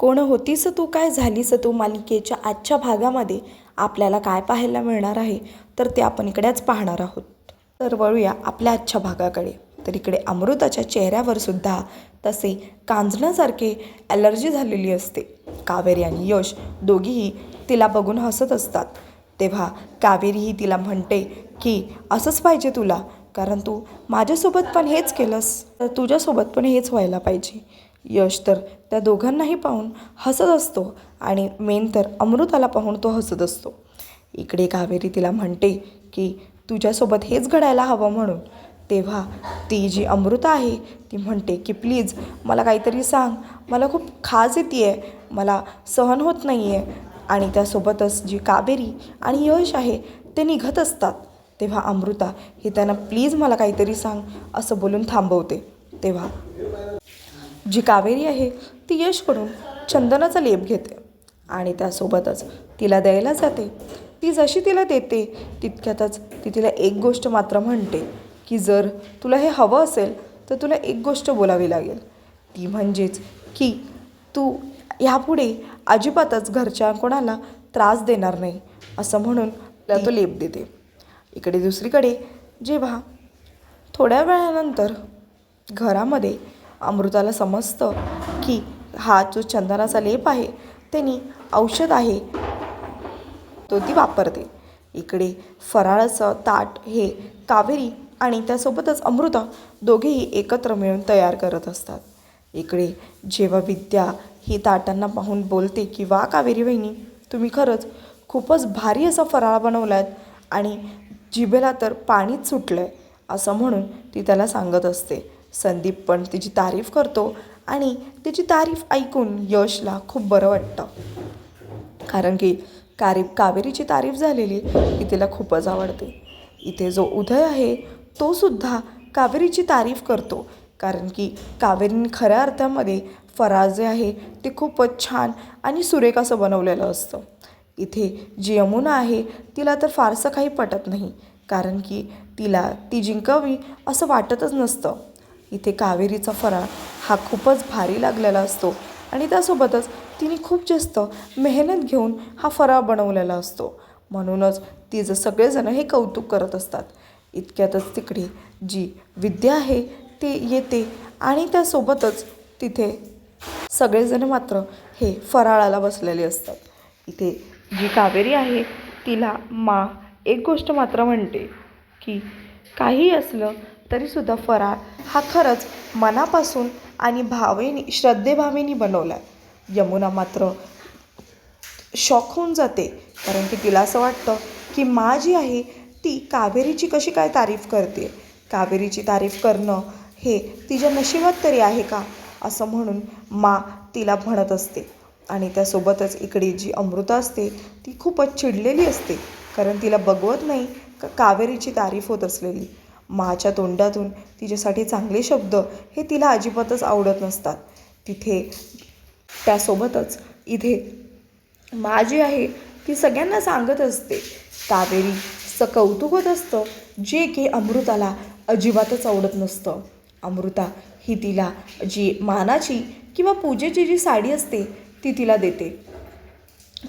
कोण होतीस तू काय झालीस तू मालिकेच्या आजच्या भागामध्ये? आपल्याला काय पाहायला मिळणार आहे? तर ते आपण इकडेच पाहणार आहोत. तर वळूया आपल्या आजच्या भागाकडे. तर इकडे अमृताच्या चेहऱ्यावर सुद्धा तसे कांजण्यासारखे ॲलर्जी झालेली असते. कावेरी आणि यश दोघीही तिला बघून हसत असतात. तेव्हा कावेरीही तिला म्हणते की असंच पाहिजे तुला कारण तू माझ्यासोबत पण हेच केलंस. तर तुझ्यासोबत पण हेच व्हायला पाहिजे. यश तर त्या दोघांनाही पाहून हसत असतो आणि मेन तर अमृताला पाहून तो हसत असतो. इकडे कावेरी तिला म्हणते की तुझ्यासोबत हेच घडायला हवं म्हणून. तेव्हा ती जी अमृता आहे ती म्हणते की प्लीज मला काहीतरी सांग. मला खूप खाज येते आहे मला सहन होत नाही आहे आणि त्यासोबतच जी कावेरी आणि यश आहे ते निघत असतात. तेव्हा अमृता हे त्यांना प्लीज मला काहीतरी सांग. असं बोलून थांबवते. तेव्हा जी कावेरी आहे ती यशकडून चंदनाचा लेप घेते आणि त्यासोबतच तिला द्यायला जाते. ती जशी तिला देते तितक्यातच ती तिला एक गोष्ट मात्र म्हणते की जर तुला हे हवं असेल तर तुला एक गोष्ट बोलावी लागेल. ती म्हणजेच की तू ह्यापुढे अजिबातच घरच्या कोणाला त्रास देणार नाही असं म्हणून तिला तो लेप देते. इकडे दुसरीकडे जेव्हा थोड्या वेळानंतर घरामध्ये अमृताला समजतं की हा जो चंदनाचा लेप आहे त्यांनी औषध आहे तो ती वापरते. इकडे फराळाचं ताट हे कावेरी आणि त्यासोबतच अमृता दोघेही एकत्र मिळून तयार करत असतात. इकडे जेव्हा विद्या ही ताटांना पाहून बोलते की वा कावेरी वहिनी तुम्ही खरंच खूपच भारी असा फराळ बनवला आहे आणि जिभेला तर पाणीच सुटलं आहे असं म्हणून ती त्याला सांगत असते. संदीप पण तिची तारीफ करतो आणि तिची तारीफ ऐकून यशला खूप बरं वाटतं. कारण की कारी कावेरीची तारीफ झालेली की तिला खूपच आवडते. इथे जो उदय आहे तो सुद्धा कावेरीची तारीफ करतो. कारण की कावेरीने खऱ्या अर्थामध्ये फराळ जे आहे ते खूपच छान आणि सुरेख असं बनवलेलं असतं. इथे जी यमुना आहे तिला तर फारसं काही पटत नाही. कारण की तिला ती जिंकावी असं वाटतच नसतं. इथे कावेरीचा फराळ हा खूपच भारी लागलेला असतो. आणि त्यासोबतच तिने खूप जास्त मेहनत घेऊन हा फराळ बनवलेला असतो. म्हणूनच तिचं सगळेजण हे कौतुक करत असतात. इतक्यातच तिकडे जी विद्या आहे ती येते आणि त्यासोबतच तिथे सगळेजण मात्र हे फराळाला बसलेले असतात. इथे जी कावेरी आहे तिला मा एक गोष्ट मात्र म्हणते की काही असलं तरीसुद्धा फराळ हा खरंच मनापासून आणि भावेनी श्रद्धेभावेनी बनवला. आहे यमुना मात्र शॉक होऊन जाते. कारण की तिला असं वाटतं की मा जी आहे ती कावेरीची कशी काय तारीफ करते? कावेरीची तारीफ करणं हे तिच्या नशिबात तरी आहे का? असं म्हणून मा तिला म्हणत असते. आणि त्यासोबतच इकडे जी अमृता असते ती खूपच चिडलेली असते. कारण तिला बघवत नाही का कावेरीची तारीफ होत असलेली. माच्या तोंडातून तिच्यासाठी चांगले शब्द हे तिला अजिबातच आवडत नसतात. तिथे त्यासोबतच इथे मा जी आहे ती सगळ्यांना सांगत असते. कावेरीचं कौतुक होत असतं जे की अमृताला अजिबातच आवडत नसतं. अमृता ही तिला जी मानाची किंवा पूजेची जी साडी असते ती तिला देते.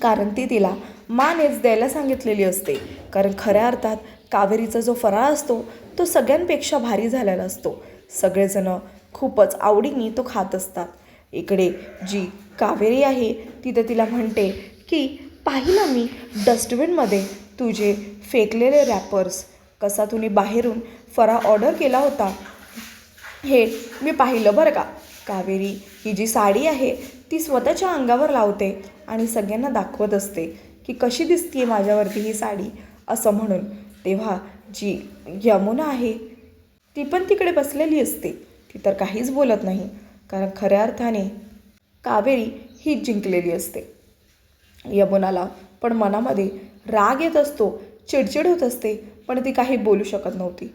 कारण ती तिला मानेच द्यायला सांगितलेली असते. कारण खऱ्या अर्थात कावेरीचा जो फराळ असतो तो सगळ्यांपेक्षा भारी झालेला असतो. सगळेजणं खूपच आवडीने तो खात असतात. इकडे जी कावेरी आहे तिथं तिला म्हणते की पाहिलं मी डस्टबिनमध्ये तुझे फेकलेले रॅपर्स कसा तुम्ही बाहेरून फरा ऑर्डर केला होता? हे मी पाहिलं बरं का. कावेरी ही जी साडी आहे ती स्वतःच्या अंगावर लावते आणि सगळ्यांना दाखवत असते की कशी दिसते माझ्यावरती ही साडी? असं म्हणून तेव्हा जी यमुना आहे ती पण तिकडे बसलेली असते. ती तर काहीच बोलत नाही कारण खऱ्या अर्थाने कावेरी ही जिंकलेली असते. यमुनाला पण मनामध्ये राग येत असतो चिडचिड होत असते पण ती काही बोलू शकत नव्हती.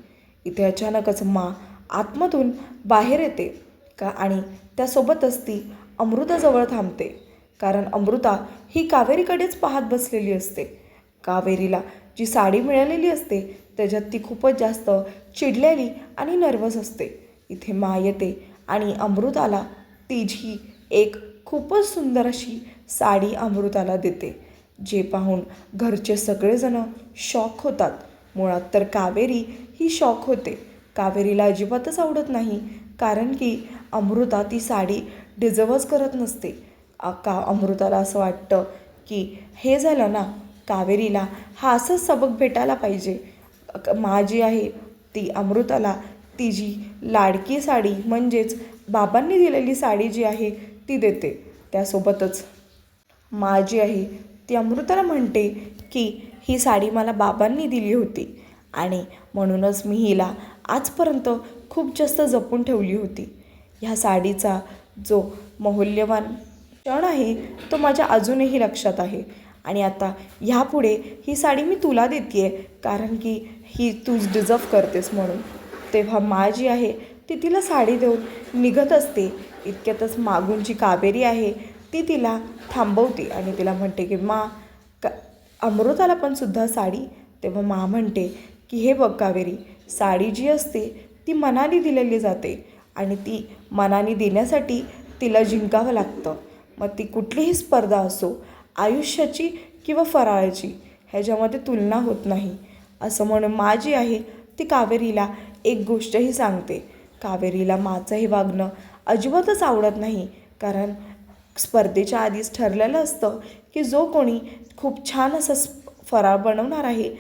इथे अचानकच मा आतमधून बाहेर येते का आणि त्यासोबतच ती अमृताजवळ थांबते कारण अमृता ही कावेरीकडेच पाहत बसलेली असते. कावेरीला जी साडी मिळालेली असते त्याच्यात ती खूपच जास्त चिडलेली आणि नर्वस असते. इथे मा येते आणि अमृताला ती एक खूपच सुंदर अशी साडी अमृताला देते जे पाहून घरचे सगळेजण शॉक होतात. मुळात तर कावेरी ही शॉक होते. कावेरीला अजिबातच आवडत नाही कारण की अमृता ती साडी डिझर्वच करत नसते. का अमृताला असं वाटतं की हे झालं ना कावेरीला. हा असंच सबक भेटायला पाहिजे. माझी मा जी आहे ती अमृताला. ती जी लाडकी साडी म्हणजेच बाबांनी दिलेली साडी जी आहे ती देते. त्यासोबतच मा जी आहे ती अमृताला म्हणते की ही साडी मला बाबांनी दिली होती आणि म्हणूनच मी हिला आजपर्यंत खूप जास्त जपून ठेवली होती. ह्या साडीचा जो मौल्यवान क्षण आहे तो माझ्या अजूनही लक्षात आहे. आणि आता ह्यापुढे ही साडी मी तुला देते आहे कारण की ही तू डिझर्व करतेस म्हणून. तेव्हा मा जी आहे ती तिला साडी देऊन निघत असते. इतक्यातच मागून जी कावेरी आहे ती तिला थांबवते आणि तिला म्हणते की मा का अमृताला पण सुद्धा साडी. तेव्हा मा म्हणते की हे बघ कावेरी साडी जी असते ती मनाने दिलेली जाते आणि ती मनाने देण्यासाठी तिला जिंकावं लागतं. मग ती कुठलीही स्पर्धा असो आयुष्याची किंवा फराळाची ह्याच्यामध्ये तुलना होत नाही. असं म्हणून मा जी आहे ती कावेरीला एक गोष्टही सांगते. कावेरीला माचं हे वागणं अजिबातच आवडत नाही. कारण स्पर्धेच्या आधीच ठरलेलं असतं की जो कोणी खूप छान असं फराळ बनवणार आहे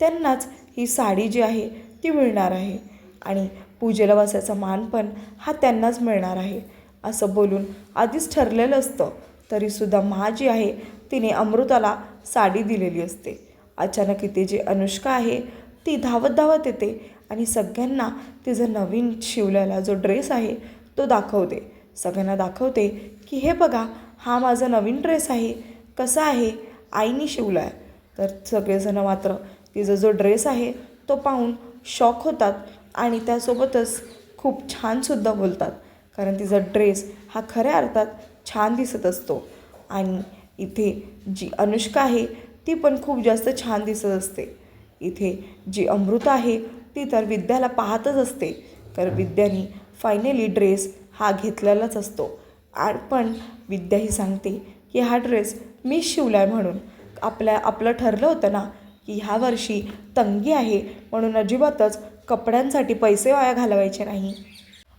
त्यांनाच ही साडी जी आहे ती मिळणार आहे. आणि पूजेला बसायचा मान पण हा त्यांनाच मिळणार आहे. असं बोलून आधीच ठरलेलं असतं. तरीसुद्धा मा जी आहे तिने अमृताला साडी दिलेली असते. अचानक इथे जी अनुष्का आहे ती धावत धावत येते आणि सगळ्यांना तिचा नवीन शिवलेला जो ड्रेस आहे तो दाखवते. सगळ्यांना दाखवते की हे बघा हा माझा नवीन ड्रेस आहे. कसा आहे? आईने शिवला आहे तर सगळेजणं मात्र तिचा जो ड्रेस आहे तो पाहून शॉक होतात आणि त्यासोबतच खूप छानसुद्धा बोलतात. कारण तिचा ड्रेस हा खऱ्या अर्थात छान दिसत असतो. आणि इथे जी अनुष्का आहे ती पण खूप जास्त छान दिसत असते. इथे जी अमृता आहे ती तर विद्याला पाहतच असते. तर विद्यानी फायनली ड्रेस हा घेतलेलाच असतो. आणि पण विद्या ही सांगते की हा ड्रेस मी शिवला आहे म्हणून. आपल्या आपलं ठरलं होतं ना की ह्या वर्षी तंगी आहे म्हणून अजिबातच कपड्यांसाठी पैसे वाया घालवायचे नाही.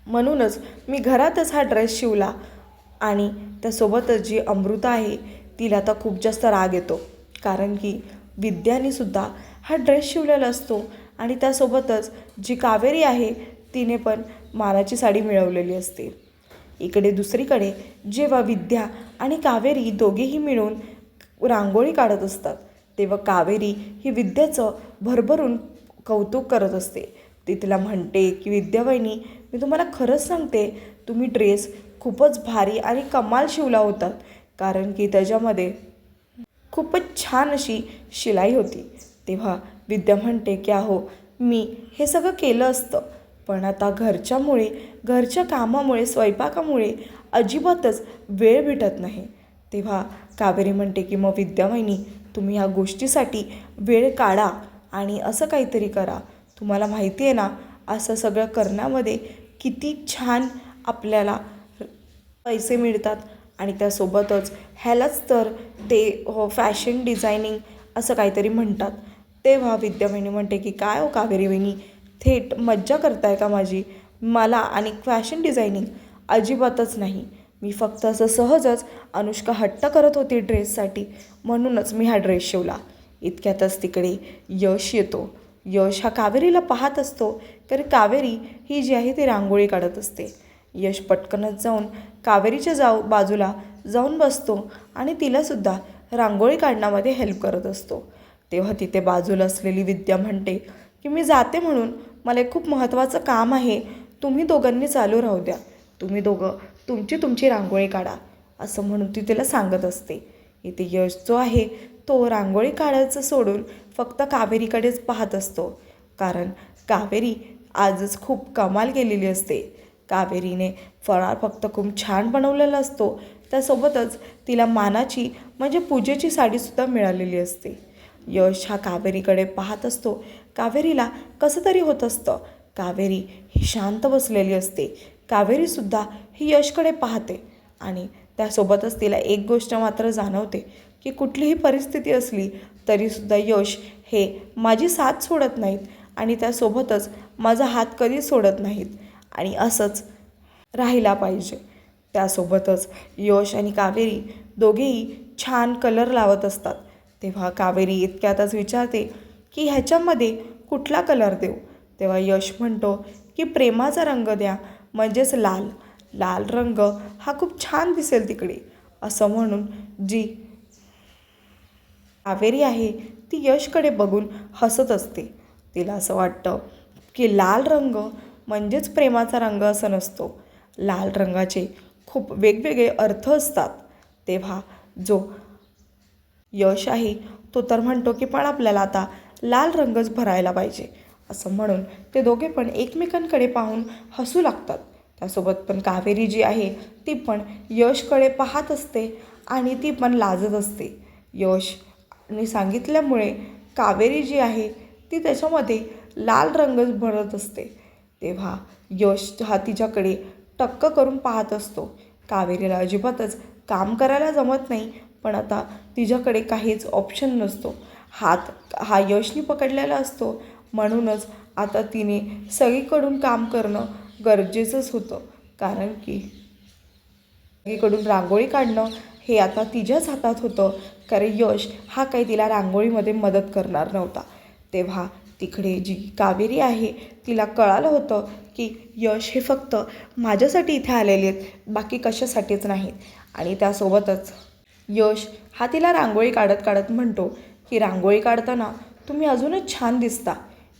म्हणूनच मी घरातच हा ड्रेस शिवला. आणि त्यासोबतच जी अमृता आहे तिला आता खूप जास्त राग येतो. कारण की विद्याने सुद्धा हा ड्रेस शिवलेला असतो आणि त्यासोबतच जी कावेरी आहे तिने पण मानाची साडी मिळवलेली असते. इकडे दुसरीकडे जेव्हा विद्या आणि कावेरी दोघेही मिळून रांगोळी काढत असतात तेव्हा कावेरी ही विद्याचं भरभरून कौतुक करत असते. ती तिला म्हणते की विद्यावाहिनी मी तुम्हाला खरंच सांगते तुम्ही ड्रेस खूपच भारी आणि कमाल शिवला होतात. कारण की त्याच्यामध्ये खूपच छान अशी शिलाई होती. तेव्हा विद्या म्हणते की अहो मी हे सगळं केलं असतं पण आता घरच्यामुळे घरच्या कामामुळे स्वयंपाकामुळे अजिबातच वेळ भेटत नाही. तेव्हा कावेरी म्हणते की मग विद्यावाहिनी तुम्ही ह्या गोष्टीसाठी वेळ काढा आणि असं काहीतरी करा. तुम्हाला माहिती आहे ना असं सगळं करण्यामध्ये किती छान आपल्याला पैसे मिळतात. आणि त्यासोबतच ह्यालाच तर ते हो फॅशन डिझायनिंग असं काहीतरी म्हणतात. तेव्हा विद्यावाहिनी म्हणते की काय हो कावेरी वहिनी? थेट मज्जा करताय का माझी? मला आणि फॅशन डिझायनिंग अजिबातच नाही. मी फक्त असं सहजच अनुष्का हट्ट करत होती ड्रेससाठी. म्हणूनच मी हा ड्रेस शिवला. इतक्यातच तिकडे यश येतो. यश हा कावेरीला पाहत असतो. तर कावेरी ही जी आहे ती रांगोळी काढत असते. यश पटकनच जाऊन कावेरीच्या जाऊ बाजूला जाऊन बसतो आणि तिलासुद्धा रांगोळी काढण्यामध्ये हेल्प करत असतो. तेव्हा तिथे बाजूला असलेली विद्या म्हणते की मी जाते म्हणून. मला खूप महत्त्वाचं काम आहे. तुम्ही दोघांनी चालू राहू द्या. तुम्ही दोघं तुमची तुमची रांगोळी काढा. असं म्हणून ती तिला सांगत असते. इथे यश जो आहे तो रांगोळी काढायचं सोडून फक्त कावेरीकडेच पाहत असतो. कारण कावेरी आजच खूप कमाल केलेली असते. कावेरीने फराळ फक्त खूप छान बनवलेला असतो. त्यासोबतच तिला मानाची म्हणजे पूजेची साडीसुद्धा मिळालेली असते. यश हा कावेरीकडे पाहत असतो. कावेरीला कसं तरी होत असतं. कावेरी ही शांत बसलेली असते. कावेरीसुद्धा ही यशकडे पाहते. आणि त्यासोबतच तिला एक गोष्ट मात्र जाणवते की कुठलीही परिस्थिती असली तरीसुद्धा यश हे माझी साथ सोडत नाहीत आणि त्यासोबतच माझा हात कधीच सोडत नाहीत. आणि असंच राहिला पाहिजे. त्यासोबतच यश आणि कावेरी दोघेही छान कलर लावत असतात. तेव्हा कावेरी इतक्यातच विचारते की ह्याच्यामध्ये कुठला कलर देऊ? तेव्हा यश म्हणतो की प्रेमाचा रंग द्या म्हणजेच लाल. लाल रंग हा खूप छान दिसेल तिकडे. असं म्हणून जी कावेरी आहे ती यशकडे बघून हसत असते. तिला असं वाटतं की लाल रंग म्हणजेच प्रेमाचा रंग असं नसतो. लाल रंगाचे खूप वेगवेगळे अर्थ असतात. तेव्हा जो यश आहे तो तर म्हणतो की पण आपल्याला आता लाल रंगच भरायला पाहिजे. असं म्हणून ते दोघे पण एकमेकांकडे पाहून हसू लागतात. त्यासोबत पण कावेरी जी आहे ती पण यशकडे पाहत असते आणि ती पण लाजत असते. यश आणि सांगितल्यामुळे कावेरी जी आहे ती त्याच्यामध्ये लाल रंगच भरत असते. तेव्हा यश हा तिच्याकडे टक्क करून पाहत असतो. कावेरीला अजिबातच काम करायला जमत नाही पण आता तिच्याकडे काहीच ऑप्शन नसतो. हात हा यशनी पकडलेला असतो. म्हणूनच आता तिने सगळीकडून काम करणं गरजेचंच होतं. कारण की सगळीकडून रांगोळी काढणं हे आता तिच्याच हातात होतं. कारण यश हा काही तिला रांगोळीमध्ये मदत करणार नव्हता. तेव्हा तिकडे जी कावेरी आहे तिला कळालं होतं की यश हे फक्त माझ्यासाठी इथे आलेले आहेत बाकी कशासाठीच नाहीत. आणि त्यासोबतच यश हा तिला रांगोळी काढत काढत म्हणतो की रांगोळी काढताना तुम्ही अजूनच छान दिसता.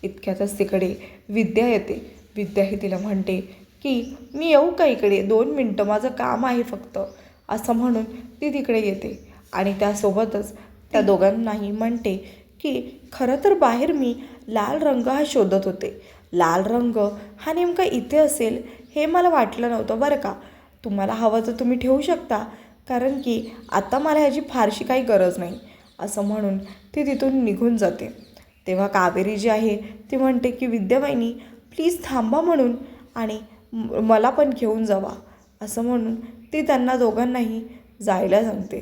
इतक्यातच तिकडे विद्या येते. विद्या ही तिला म्हणते की मी येऊ का इकडे? दोन मिनटं माझं काम आहे फक्त. असं म्हणून ती तिकडे येते. आणि त्यासोबतच त्या दोघांनाही म्हणते की खरं तर बाहेर मी लाल रंग हा शोधत होते. लाल रंग हा नेमका इथे असेल हे मला वाटलं नव्हतं बरं का. तुम्हाला हवं तर तुम्ही ठेवू शकता कारण की आता मला ह्याची फारशी काही गरज नाही असं म्हणून ती तिथून निघून जाते. तेव्हा कावेरी जी आहे ती म्हणते की विद्यावाईनी प्लीज थांबा म्हणून आणि मला पण घेऊन जावा असं म्हणून ती त्यांना दोघांनाही जायला सांगते.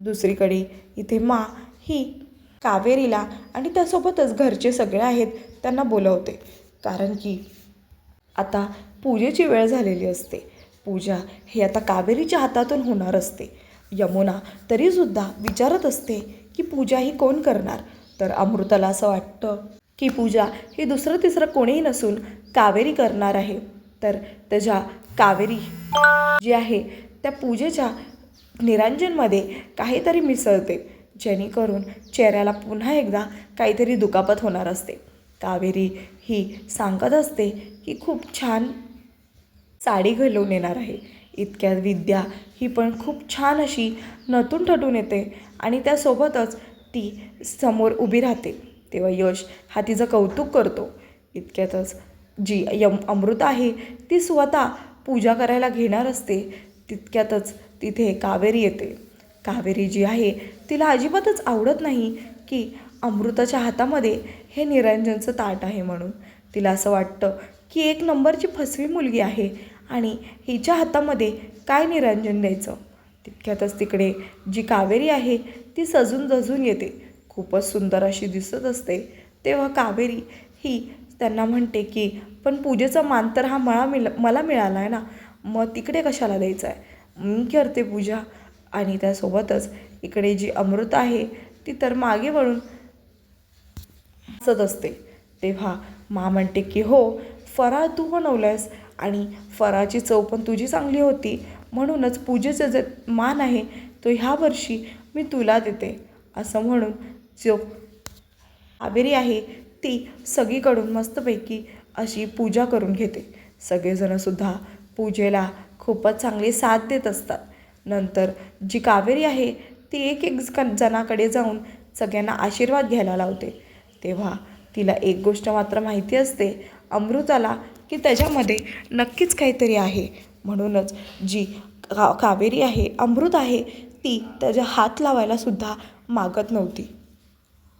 दुसरीकडे इथे मा ही कावेरीला आणि त्यासोबतच घरचे सगळे आहेत त्यांना बोलवते. कारण की आता पूजेची वेळ झालेली असते. पूजा हे आता कावेरीच्या हातातून होणार असते. यमुना तरीसुद्धा विचारत असते की पूजा ही कोण करणार? तर अमृताला असं वाटतं की पूजा ही दुसरं तिसरं कोणीही नसून कावेरी करणार आहे. तर त्याच्या कावेरी जी आहे त्या पूजेच्या निरांजनमध्ये काहीतरी मिसळते. जेणेकरून चेहऱ्याला पुन्हा एकदा काहीतरी दुखापत होणार असते. कावेरी ही सांगत असते की खूप छान साडी घालून येणार आहे. इतक्यात विद्या ही पण खूप छान अशी नटून ठटून येते आणि त्यासोबतच ती समोर उभी राहते. तेव्हा यश हा तिचं कौतुक करतो. इतक्यातच जी यम अमृता आहे ती स्वतः पूजा करायला घेणार असते. तितक्यातच तिथे कावेरी येते. कावेरी जी आहे तिला अजिबातच आवडत नाही की अमृताच्या हातामध्ये हे निरंजनचं ताट आहे म्हणून. तिला असं वाटतं की एक नंबरची फसवी मुलगी आहे आणि हिच्या हातामध्ये काय निरंजन द्यायचं? तितक्यातच तिकडे जी कावेरी आहे ती सजून जजून येते. खूपच सुंदर अशी दिसत असते. तेव्हा कावेरी ही त्यांना म्हणते की पण पूजेचा मान तर हा मला मिळ मला मिळाला आहे ना. मग तिकडे कशाला द्यायचा आहे मी करते पूजा. आणि त्यासोबतच इकडे जी अमृत आहे ती तर मागे वळून हसत असते. तेव्हा मा म्हणते की हो फराळ तू बनवलंयस आणि फराची चव पण तुझी चांगली होती. म्हणूनच पूजेचं जे मान आहे तो ह्या वर्षी मी तुला देते. असं म्हणून जो कावेरी आहे ती सगळीकडून मस्तपैकी अशी पूजा करून घेते. सगळेजणंसुद्धा पूजेला खूपच चांगली साथ देत असतात. नंतर जी कावेरी आहे ती एक एक क- जणाकडे जाऊन सगळ्यांना आशीर्वाद घ्यायला लावते. तेव्हा तिला एक गोष्ट मात्र माहिती असते अमृताला की त्याच्यामध्ये नक्कीच काहीतरी आहे. म्हणूनच जी का कावेरी आहे अमृत आहे ती त्याच्या हात लावायलासुद्धा मागत नव्हती.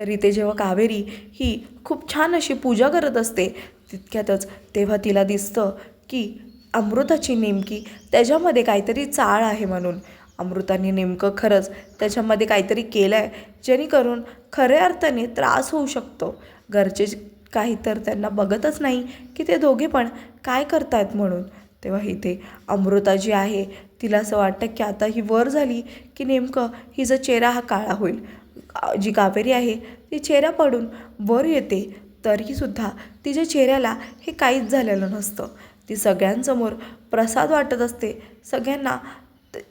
तरी ते जेव्हा कावेरी ही खूप छान अशी पूजा करत असते तितक्यातच तेव्हा तिला दिसतं की अमृताची नेमकी त्याच्यामध्ये काहीतरी चाळ आहे म्हणून. अमृताने नेमकं खरंच त्याच्यामध्ये काहीतरी केलं आहे जेणेकरून खऱ्या अर्थाने त्रास होऊ शकतो. घरचे काही तर त्यांना बघतच नाही की ते दोघे पण काय करतायत म्हणून. तेव्हा इथे अमृता जी आहे तिला असं वाटतं की आता ही वर झाली की नेमकं हिचा चेहरा हा काळा होईल. जी कावेरी आहे ती चेहरा पडून वर येते तरीसुद्धा तिच्या चेहऱ्याला हे काहीच झालेलं नसतं. ती सगळ्यांसमोर प्रसाद वाटत असते. सगळ्यांना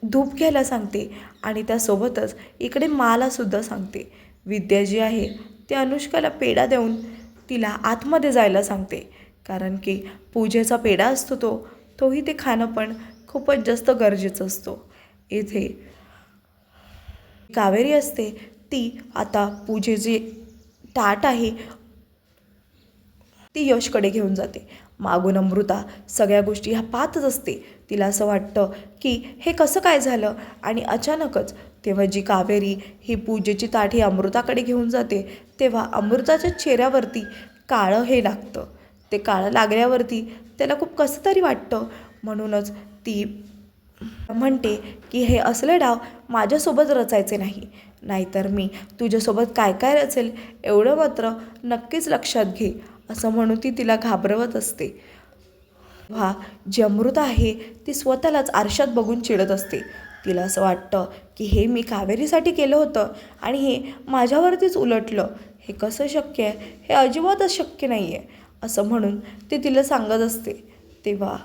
धूप घ्यायला सांगते आणि त्यासोबतच इकडे मालासुद्धा सांगते. विद्या जी आहे ती अनुष्काला पेढा देऊन तिला आतमध्ये जायला सांगते. कारण की पूजेचा पेढा असतो तो तोही ते खाणं पण खूपच जास्त गरजेचं असतो. येथे कावेरी असते ती आता पूजेची ताट आहे ती यशकडे घेऊन जाते. मागून अमृता सगळ्या गोष्टी ह्या पाहतच असते. तिला असं वाटतं की हे कसं काय झालं? आणि अचानकच तेव्हा जी कावेरी ही पूजेची ताठी ही अमृताकडे घेऊन जाते तेव्हा अमृताच्या चेहऱ्यावरती काळं हे लागतं. ते काळं लागल्यावरती त्याला खूप कसं तरी वाटतं. म्हणूनच ती म्हणते की हे असले डाव माझ्यासोबत रचायचे नाही. नाहीतर मी तुझ्यासोबत काय काय रचेल? एवढं मात्र नक्कीच लक्षात घे. असं म्हणून ती तिला घाबरवत असते. व्हा जी अमृत आहे ती स्वतःलाच आरशात बघून चिडत असते. तिला असं वाटतं की हे मी कावेरीसाठी केलं होतं आणि हे माझ्यावरतीच उलटलं. हे कसं शक्य आहे? हे अजिबातच शक्य नाही आहे असं म्हणून ते तिला सांगत असते. तेव्हा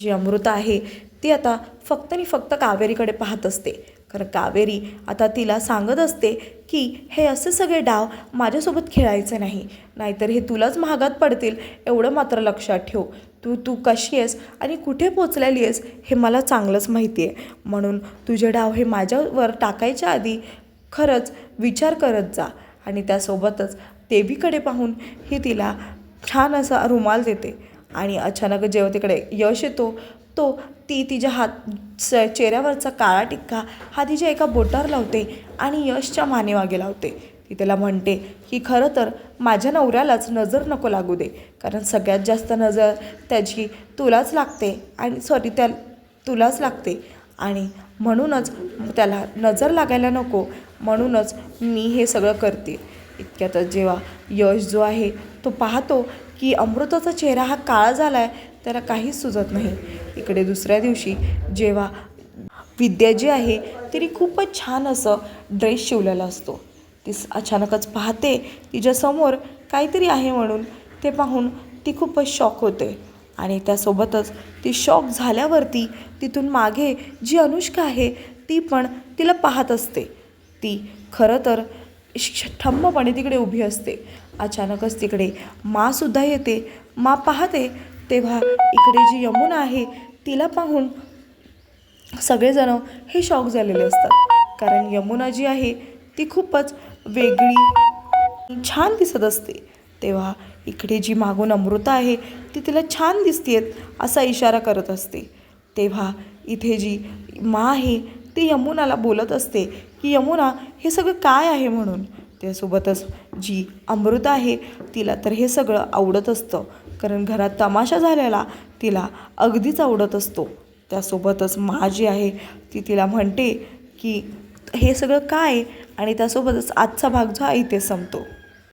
जी अमृता आहे ती आता फक्त आणि फक्त कावेरीकडे पाहत असते. कारण कावेरी आता तिला सांगत असते की हे असे सगळे डाव माझ्यासोबत खेळायचे नाही. नाहीतर हे तुलाच महागात पडतील एवढं मात्र लक्षात ठेव. तू तू कशी आहेस आणि कुठे पोचलेली आहेस हे मला चांगलंच माहिती आहे म्हणून तुझे डाव हे माझ्यावर टाकायच्या आधी खरंच विचार करत जा आणि त्यासोबतच देवीकडे पाहून ही तिला छान असा रुमाल देते. आणि अचानक जेव्हा तिकडे यश येतो तो ती तिच्या हात चेहऱ्यावरचा काळा टिक्का हा तिच्या एका बोटावर लावते आणि यशच्या मानेमागे लावते. ती त्याला म्हणते की खरं तर माझ्या नवऱ्यालाच नजर नको लागू दे कारण सगळ्यात जास्त नजर त्याची तुलाच लागते आणि सॉरी त्या तुलाच लागते आणि म्हणूनच त्याला नजर लागायला नको म्हणूनच मी हे सगळं करते. इतक्यातच जेव्हा यश जो आहे तो पाहतो की अमृताचा चेहरा हा काळा झाला आहे त्याला काहीच सुचत नाही. इकडे दुसऱ्या दिवशी जेव्हा विद्या जी आहे तिने खूपच छान असं ड्रेस शिवलेला असतो. ती अचानकच पाहते तिच्यासमोर काहीतरी आहे म्हणून ते पाहून ती खूपच शॉक होते. आणि त्यासोबतच ती शॉक झाल्यावरती तिथून मागे जी अनुष्का आहे ती पण तिला पाहत असते. ती खरं तर ठम्मपणे तिकडे उभी असते. अचानकच तिकडे मासुद्धा येते. मा पाहते तेव्हा इकडे जी यमुना आहे तिला पाहून सगळेजण हे शॉक झालेले असतात. कारण यमुना जी आहे ती खूपच वेगळी छान दिसत असते. तेव्हा इकडे जी मागून अमृता आहे ती तिला छान दिसतेत असा इशारा करत असते. तेव्हा इथे जी मा आहे ती यमुनाला बोलत असते की यमुना हे सगळं काय आहे म्हणून? त्यासोबतच जी अमृता आहे तिला तर हे सगळं आवडत असतं. कारण घरात तमाशा झालेला तिला अगदीच आवडत असतो. त्यासोबतच मा जी आहे ती तिला म्हणते की हे सगळं काय? आणि त्यासोबतच आजचा भाग जो आहे इथे संपतो.